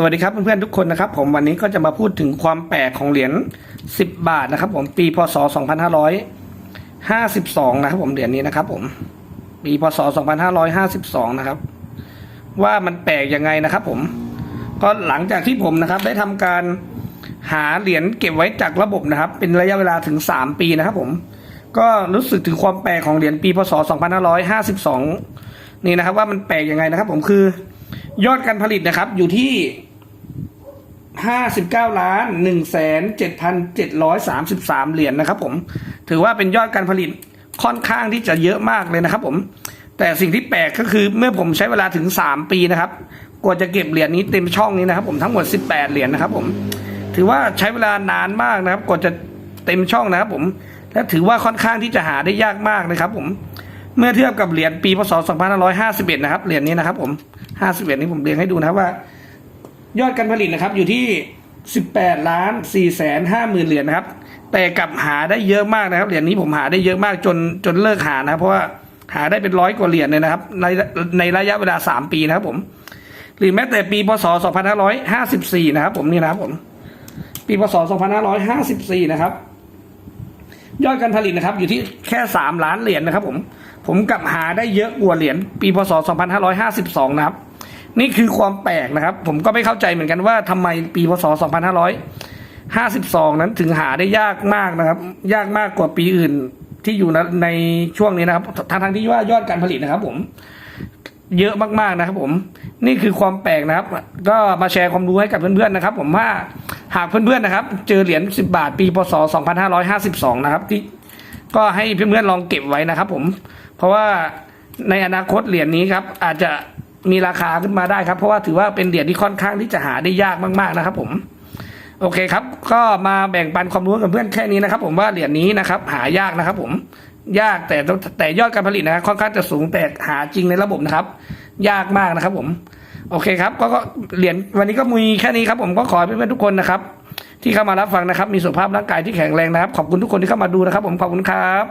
สวัสดีครับเพื่อนๆทุกคนนะครับผมวันนี้ก็จะมาพูดถึงความแปลกของเหรียญ 10 บาทนะครับ ผมปีพศ 2552 นะครับ ผมเหรียญนี้นะครับ ผมปีพศ 2552 นะครับ ว่ามันแปลกยังไงนะครับ ผม ก็หลังจากที่ผมนะครับ ได้ทำการหาเหรียญเก็บไว้จากระบบนะครับ เป็นระยะเวลาถึง 3 ปีนะครับ ผม ก็รู้สึกถึงความแปลกของเหรียญปีพศ 2552 นี่นะครับ ว่ามันแปลกยังไงนะครับ ผมคือยอดการผลิตนะครับอยู่ที่ 59ล้าน1แสน7,733เหรียญนะครับผมถือว่าเป็นยอดการผลิตค่อนข้างที่จะเยอะมากเลยนะครับผมแต่สิ่งที่แปลกก็คือเมื่อผมใช้เวลาถึง 3 ปีนะครับกว่าจะเก็บเหรียญนี้เต็มช่องนี้นะครับ ผมทั้งหมด 18 เหรียญนะครับ ผม ถือว่าใช้เวลานานมากนะครับกว่าจะเต็มช่องนะครับ ผมและถือว่าค่อนข้างที่จะหาได้ยากมากนะครับ ผม เมื่อเทียบกับเหรียญปีพศ 2551 นะครับเหรียญนี้นะครับ ผม 51 นี้ผมเรียงให้ดูนะครับว่า ยอดการผลิตนะครับ อยู่ที่ 18ล้าน4แสน5หมื่นเหรียญนะครับ แต่กลับหาได้เยอะมากนะครับเหรียญนี้ผมหาได้เยอะมากจนจนเลิกหานะครับ เพราะว่าหาได้เป็นร้อยกว่าเหรียญเลยนะครับ ในในระยะเวลา 3 ปีนะครับผม หรือแม้แต่ปีพศ 2554 นะครับ ผมนี่นะครับผม ปีพศ 2554 นะครับ ยอดการผลิตนะครับ อยู่ที่แค่สามล้านเหรียญนะครับ ผม ผมกลับหาได้เยอะกว่าเหรียญปีพศ 2552 นะครับ นี่คือความแปลกนะครับ ผมก็ไม่เข้าใจเหมือนกันว่าทำไมปีพศ 2552 นั้นถึงหาได้ยากมากนะครับ ยากมากกว่าปีอื่นที่อยู่ในในช่วงนี้นะครับทั้งทั้งที่ว่ายอดการผลิตนะครับ ผม เยอะมากๆนะครับ ผม นี่คือความแปลกนะครับ ก็มาแชร์ความรู้ให้กับเพื่อนๆนะครับ ผมว่าหากเพื่อนๆนะครับ เจอเหรียญ10 บาท ปีพศ 2552 นะครับ ที่ก็ให้เพื่อนๆลองเก็บไว้นะครับ ผม เพราะว่าในอนาคตเหรียญนี้ครับ อาจจะ มีราคาขึ้นมาได้ครับ เพราะว่าถือว่าเป็นเหรียญที่ค่อนข้างที่จะหาได้ยากมาก ๆนะครับ ผมโอเคครับ ก็มาแบ่งปันความรู้กับเพื่อนแค่นี้นะครับ ผมว่าเหรียญนี้นะครับ หายากนะครับ ผมยากแต่แต่ยอดการผลิตนะครับค่อนข้างจะสูงแต่หาจริงในระบบนะครับ ยากมากนะครับ ผม โอเคครับ ก็เหรียญวันนี้ก็มีแค่นี้ครับ ผมก็ขอให้เพื่อนๆทุกคนนะครับ ที่เข้ามารับฟังนะครับ มีสุขภาพร่างกายที่แข็งแรงนะครับ ขอบคุณทุกคนที่เข้ามาดูนะครับ ผมขอบคุณครับ